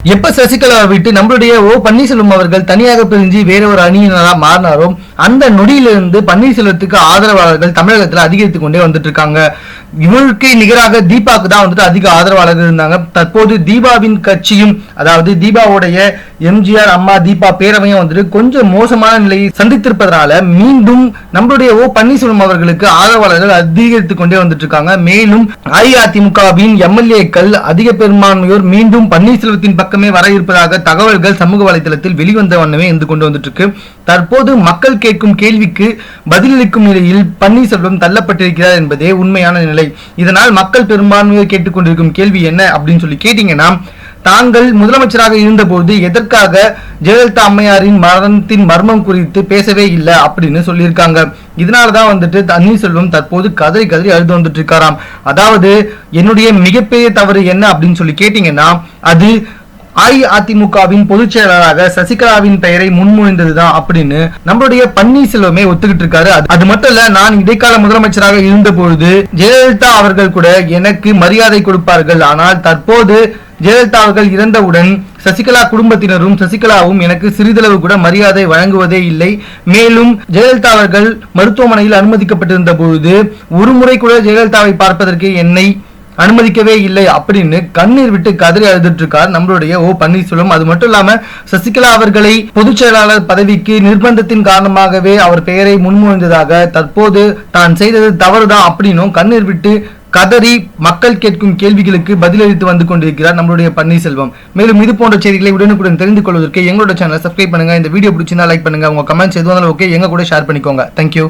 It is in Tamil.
எப்ப சசிகலா விட்டு நம்மளுடைய ஓ பன்னீர்செல்வம் அவர்கள் தனியாக பிரிஞ்சு வேற ஒரு அணியினரா மாறினாரோ அந்த நொடியிலிருந்து பன்னீர்செல்வத்துக்கு ஆதரவாளர்கள் தமிழகத்துல அதிகரித்து கொண்டே வந்துட்டு இருக்காங்க. இவருக்கு நிகராக தீபாவுக்கு தான் வந்துட்டு அதிக ஆதரவாளர்கள் இருந்தாங்க. தற்போது தீபாவின் கட்சியும் அதாவது தீபாவுடைய எம்ஜிஆர் அம்மா தீபா பேரவையும் வந்துட்டு கொஞ்சம் மோசமான நிலையை சந்தித்திருப்பதனால மீண்டும் நம்மளுடைய ஓ பன்னீர்செல்வம் அவர்களுக்கு ஆதரவாளர்கள் அதிகரித்து கொண்டே வந்துட்டு இருக்காங்க மேலும் அஇஅதிமுகவின் எம்எல்ஏக்கள் அதிக பெரும்பான்மையோர் மீண்டும் பன்னீர்செல்வத்தின் பக்கமே வர இருப்பதாக தகவல்கள் சமூக வலைதளத்தில் வெளிவந்த வண்ணமே இருந்து கொண்டு வந்துட்டு இருக்கு தற்போது மக்கள் கேட்கும் கேள்விக்கு பதிலளிக்கும் நிலையில் பன்னீர்செல்வம் தள்ளப்பட்டிருக்கிறார் என்பதே உண்மையான நிலை. இதனால் மக்கள் பெரும்பான்மையை கேட்டுக்கொண்டிருக்கும் கேள்வி என்ன அப்படின்னு சொல்லி கேட்டீங்கன்னா தாங்கள் முதலமைச்சராக இருந்தபோது எதற்காக ஜெயலலிதா அம்மையாரின் மரணத்தின் மர்மம் குறித்து பேசவே இல்லை அப்படின்னு சொல்லியிருக்காங்க. இதனால தான் வந்துட்டு தண்ணீர்செல்வம் தற்போது கதறி கதறி அழுது வந்துட்டு இருக்காராம். அதாவது என்னுடைய மிகப்பெரிய தவறு என்ன அப்படின்னு சொல்லி கேட்டீங்கன்னா அது அஇஅதிமுகவின் பொதுச் செயலாளராக சசிகலாவின் பெயரை முன்மொழிந்ததுதான் அப்படின்னு நம்மளுடைய பன்னீர்செல்வமே ஒத்துக்கிட்டு இருக்காரு. அது- மட்டும் இல்ல நான் இடைக்கால முதலமைச்சராக இருந்த பொழுது ஜெயலலிதா அவர்கள் கூட எனக்கு மரியாதை கொடுப்பார்கள். ஆனால் தற்போது ஜெயலலிதா அவர்கள் இறந்தவுடன் சசிகலா குடும்பத்தினரும் சசிகலாவும் எனக்கு சிறிதளவு கூட மரியாதை வழங்குவதே இல்லை. மேலும் ஜெயலலிதா அவர்கள் மருத்துவமனையில் அனுமதிக்கப்பட்டிருந்த பொழுது ஒரு முறை கூட ஜெயலலிதாவை பார்ப்பதற்கு என்னை அனுமதிக்கவே இல்லை அப்படின்னு கண்ணீர் விட்டு கதறி அழுதுட்டு இருக்கார் நம்மளுடைய ஓ பன்னீர்செல்வம். அது மட்டும் இல்லாம சசிகலா அவர்களை பொதுச் செயலாளர் பதவிக்கு நிர்பந்தத்தின் காரணமாகவே அவர் பெயரை முன்மொழிந்ததாக தற்போது தான் செய்தது தவறுதான் அப்படின்னும் கண்ணீர் விட்டு கதறி மக்கள் கேட்கும் கேள்விகளுக்கு பதிலளித்து வந்து கொண்டிருக்கிறார் நம்மளுடைய பன்னீர்செல்வம். மேலும் இது போன்ற செய்திகளை உடனுக்குடன் தெரிந்து கொள்வதற்கு எங்களோட சேனலை சப்ஸ்கிரைப் பண்ணுங்க. இந்த வீடியோ பிடிச்சிருந்தா லைக் பண்ணுங்க. உங்க கமெண்ட்ஸ் எதுவும் ஓகே எங்க கூட ஷேர் பண்ணிக்கோங்க. தேங்க்யூ